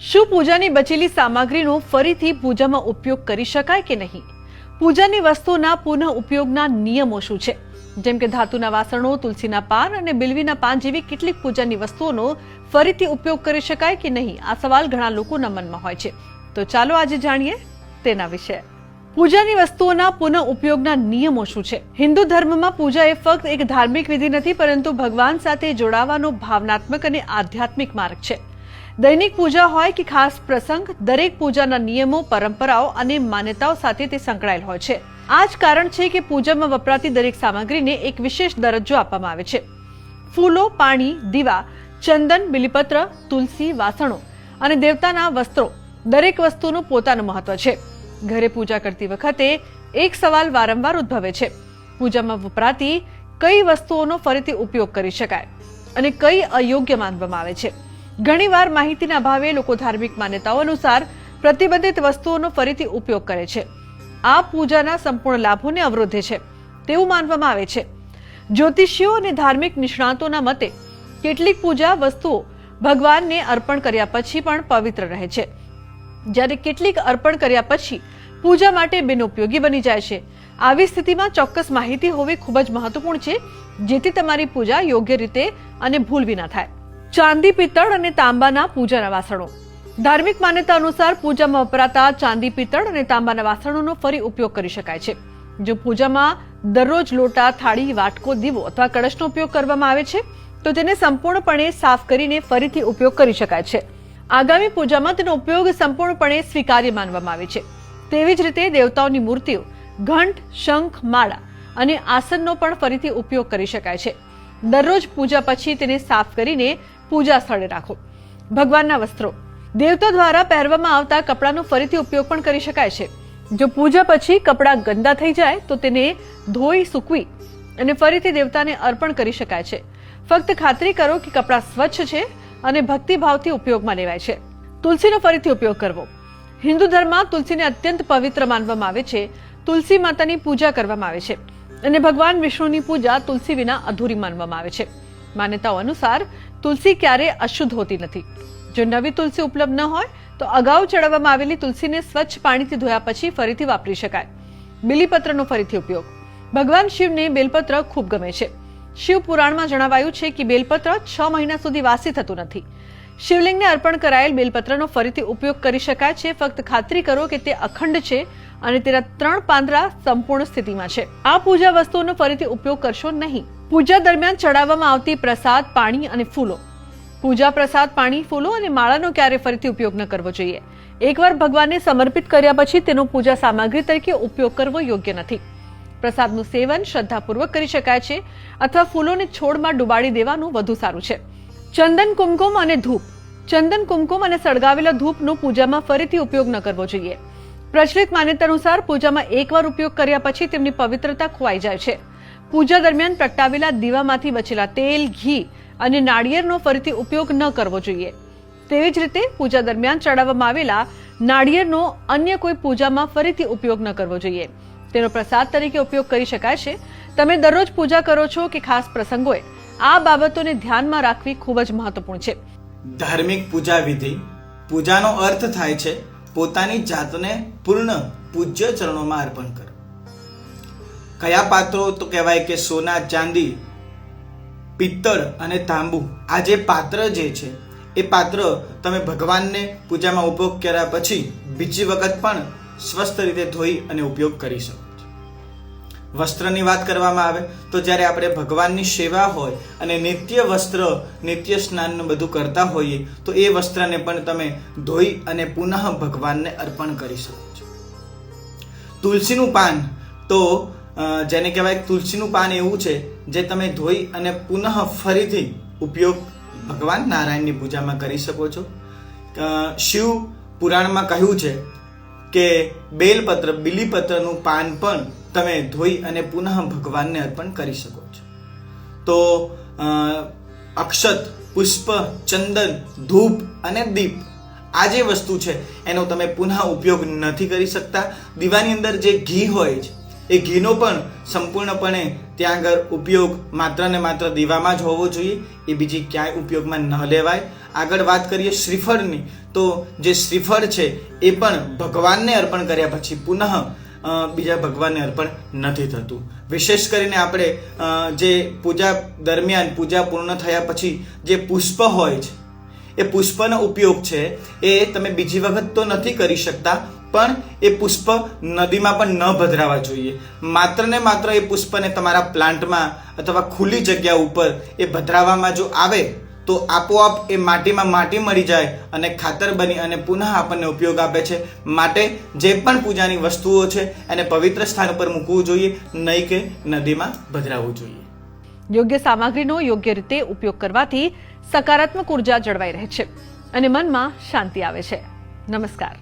શું પૂજાની બચેલી સામગ્રીનો ફરીથી પૂજામાં ઉપયોગ કરી શકાય કે નહીં? પૂજાની વસ્તુના પુનઃ ઉપયોગના નિયમો શું છે? જેમ કે ધાતુના વાસણો, તુલસીના પાન અને બિલવીના પાન જેવી કેટલીક પૂજાની વસ્તુઓનો ફરીથી ઉપયોગ કરી શકાય કે નહીં? આ સવાલ ઘણા લોકોના મનમાં હોય છે. તો ચાલો આજે જાણીએ તેના વિશે. પૂજાની વસ્તુઓના પુનઃ ઉપયોગના નિયમો શું છે? હિન્દુ ધર્મમાં પૂજા એ ફક્ત એક ધાર્મિક વિધિ નથી, પરંતુ ભગવાન સાથે જોડાવાનો ભાવનાત્મક અને આધ્યાત્મિક માર્ગ છે. દૈનિક પૂજા હોય કે ખાસ પ્રસંગ, દરેક પૂજાના નિયમો, પરંપરાઓ અને માન્યતાઓ સાથે તે સંકળાયેલ હોય છે. આ જ કારણ છે કે પૂજામાં વપરાતી દરેક સામગ્રીને એક વિશેષ દરજ્જો આપવામાં આવે છે. ફૂલો, પાણી, દીવા, ચંદન, બિલીપત્ર, તુલસી, વાસણો અને દેવતાના વસ્ત્રો દરેક વસ્તુનું પોતાનું મહત્વ છે. ઘરે પૂજા કરતી વખતે એક સવાલ વારંવાર ઉદ્ભવે છે. પૂજામાં વપરાતી કઈ વસ્તુઓનો ફરીથી ઉપયોગ કરી શકાય અને કઈ અયોગ્ય માનવામાં આવે છે? ઘણીવાર માહિતીના અભાવે લોકો ધાર્મિક માન્યતાઓ અનુસાર પ્રતિબંધિત વસ્તુઓનો ફરીથી ઉપયોગ કરે છે. આ પૂજાના સંપૂર્ણ લાભોને અવરોધે છે. તેવું માનવામાં આવે છે. જ્યોતિષીઓ અને ધાર્મિક નિષ્ણાતોના મતે, કેટલીક પૂજા વસ્તુઓ ભગવાનને અર્પણ કર્યા પછી પણ પવિત્ર રહે છે. જ્યારે કેટલીક અર્પણ કર્યા પછી પૂજા માટે બિનઉપયોગી બની જાય છે. આવી સ્થિતિમાં ચોક્કસ માહિતી હોવી ખૂબ જ મહત્વપૂર્ણ છે, જેથી તમારી પૂજા યોગ્ય રીતે અને ભૂલ વિના થાય. ચાંદી પિત્તળ અને તાંબાના પૂજાના વાસણો ધાર્મિક માન્યતા અનુસાર પૂજામાં વપરાતા ચાંદી પિત્તળ અને તાંબાના વાસણોનો ફરી ઉપયોગ કરી શકાય છે. જો પૂજામાં દરરોજ લોટા, થાળી, વાટકો, દીવો અથવા કળશનો ઉપયોગ કરવામાં આવે છે, તો તેને સંપૂર્ણપણે સાફ કરીને ફરીથી ઉપયોગ કરી શકાય છે. આગામી પૂજામાં તેનો ઉપયોગ સંપૂર્ણપણે સ્વીકાર્ય માનવામાં આવે છે. તેવી જ રીતે દેવતાઓની મૂર્તિઓ, ઘંટ, શંખ, માળા અને આસનનો પણ ફરીથી ઉપયોગ કરી શકાય છે. દરરોજ પૂજા પછી તેને સાફ કરીને પૂજા સ્થળે રાખો. ભગવાનના વસ્ત્રો. દેવતા દ્વારા પહેરવામાં આવતા કપડાનો ફરીથી ઉપયોગ પણ કરી શકાય છે. જો પૂજા પછી કપડાં ગંદા થઈ જાય, તો તેને ધોઈ સૂકવી અને ફરીથી દેવતાને અર્પણ કરી શકાય છે. ફક્ત ખાતરી કરો કે કપડાં સ્વચ્છ છે અને ભક્તિભાવથી ઉપયોગમાં લેવાય છે. તુલસીનો ફરીથી ઉપયોગ કરવો. હિન્દુ ધર્મમાં તુલસીને અત્યંત પવિત્ર માનવામાં આવે છે. તુલસી માતાની પૂજા કરવામાં આવે છે. અને ભગવાન વિષ્ણુની પૂજા તુલસી વિના અધૂરી માનવામાં આવે છે. માન્યતાઓ અનુસાર તુલસી ક્યારેય અશુદ્ધ હોતી નથી. જો નવી તુલસી ઉપલબ્ધ ન હોય, તો અગાઉ ચડાવવામાં આવેલી તુલસીને સ્વચ્છ પાણીથી ધોયા પછી ફરીથી વાપરી શકાય. બિલીપત્રનો ફરીથી ઉપયોગ. ભગવાન શિવને બેલપત્ર ખૂબ ગમે છે. શિવ પુરાણમાં જણાવાયું છે કે બેલપત્ર છ મહિના સુધી વાસી થતું નથી. શિવલિંગને અર્પણ કરાયેલ બેલપત્રનો ફરીથી ઉપયોગ કરી શકાય છે. ફક્ત ખાતરી કરો કે તે અખંડ છે અને તેના ત્રણ પાંદડા સંપૂર્ણ સ્થિતિમાં છે. આ પૂજા વસ્તુઓનો ફરીથી ઉપયોગ કરશો નહીં. પૂજા દરમિયાન ચડાવવામાં આવતી પ્રસાદ, પાણી અને ફૂલો. પૂજા પ્રસાદ, પાણી, ફૂલો અને માળાનો ક્યારે ફરીથી ઉપયોગ ન કરવો જોઈએ? એકવાર ભગવાનને સમર્પિત કર્યા પછી તેનો પૂજા સામગ્રી તરીકે ઉપયોગ કરવો યોગ્ય નથી. પ્રસાદનું સેવન શ્રદ્ધાપૂર્વક કરી શકાય છે અથવા ફૂલોને છોડમાં ડુબાડી દેવાનું વધુ સારું છે. ચંદન કુમકુમ અને ધૂપ. ચંદન કુમકુમ અને સળગાવેલા ધૂપનો પૂજામાં ફરીથી ઉપયોગ ન કરવો જોઈએ. પ્રચલિત માન્યતા અનુસાર પૂજામાં એકવાર ઉપયોગ કર્યા પછી તેમની પવિત્રતા ખોવાઈ જાય છે. પૂજા દરમિયાન પ્રગટાવેલા દીવામાંથી બચેલા તેલ, ઘી અને નાળિયેરનો ફરીથી ઉપયોગ ન કરવો જોઈએ. તેવી જ રીતે પૂજા દરમિયાન ચડાવવામાં આવેલા નાળિયેરનો અન્ય કોઈ પૂજામાં ફરીથી ઉપયોગ ન કરવો જોઈએ. તેનો પ્રસાદ તરીકે ઉપયોગ કરી શકાય છે. તમે દરરોજ પૂજા કરો છો કે ખાસ પ્રસંગોએ, આ બાબતોને ધ્યાનમાં રાખવી ખૂબ જ મહત્વપૂર્ણ છે. ધાર્મિક પૂજા વિધિ પૂજાનો અર્થ થાય છે પોતાની જાતને પૂર્ણ પૂજ્ય ચરણોમાં અર્પણ કર કયા પાત્રો તો કહેવાય કે સોના, ચાંદી, પિત્તળ અને તાંબુ? આ જે પાત્ર જે છે, એ પાત્ર તમે ભગવાનને પૂજામાં ઉપયોગ કર્યા પછી બીજી વખત પણ સ્વસ્થ રીતે ધોઈ અને ઉપયોગ કરી શકો વસ્ત્રની વાત કરવામાં આવે તો જ્યારે આપણે ભગવાનની સેવા હોય અને નિત્ય વસ્ત્ર, નિત્ય સ્નાનનું બધું કરતા હોઈએ, તો એ વસ્ત્રને પણ તમે ધોઈ અને પુનઃ ભગવાનને અર્પણ કરી શકો છો. તુલસીનું પાન તો જેને કહેવાય તુલસીનું પાન એવું છે, જે તમે ધોઈ અને પુનઃ ફરીથી ઉપયોગ ભગવાન નારાયણની પૂજામાં કરી શકો છો. શિવ પુરાણમાં કહ્યું છે કે બેલપત્ર, બિલીપત્રનું પાન પણ તમે ધોઈ અને પુનઃ ભગવાનને અર્પણ કરી શકો છો. તો અક્ષત, પુષ્પ, ચંદન, ધૂપ અને દીપ આ જે વસ્તુ છે, એનો તમે પુનઃ ઉપયોગ નથી કરી શકતા. દીવાની અંદર જે ઘી હોય છે એ ઘીનો પણ સંપૂર્ણપણે ત્યાં આગળ ઉપયોગ માત્ર ને માત્ર દીવામાં જ હોવો જોઈએ, એ બીજી ક્યાંય ઉપયોગમાં ન લેવાય. આગળ વાત કરીએ શ્રીફળની, તો જે શ્રીફળ છે, એ પણ ભગવાનને અર્પણ કર્યા પછી પુનઃ બીજા ભગવાનને અર્પણ નથી થતું. વિશેષ કરીને આપણે જે પૂજા દરમિયાન, પૂજા પૂર્ણ થયા પછી જે પુષ્પ હોય છે, એ પુષ્પનો ઉપયોગ છે, એ તમે બીજી વખત તો નથી કરી શકતા પણ એ પુષ્પ નદીમાં પણ ન ભદ્રાવા જોઈએ. માત્ર ને માત્ર એ પુષ્પને તમારા પ્લાન્ટમાં અથવા ખુલ્લી જગ્યા ઉપર એ ભદ્રાવામાં જો આવે, તો આપોઆપ એ માટીમાં માટી મળી જાય અને ખાતર બની અને પુનઃ આપણને ઉપયોગ આપે છે. માટે જે પણ પૂજાની વસ્તુઓ છે, એને પવિત્ર સ્થાન ઉપર મૂકવું જોઈએ, નહીં કે નદીમાં ભધરાવવું જોઈએ. યોગ્ય સામગ્રીનો યોગ્ય રીતે ઉપયોગ કરવાથી સકારાત્મક ઊર્જા જળવાઈ રહે છે અને મનમાં શાંતિ આવે છે. નમસ્કાર.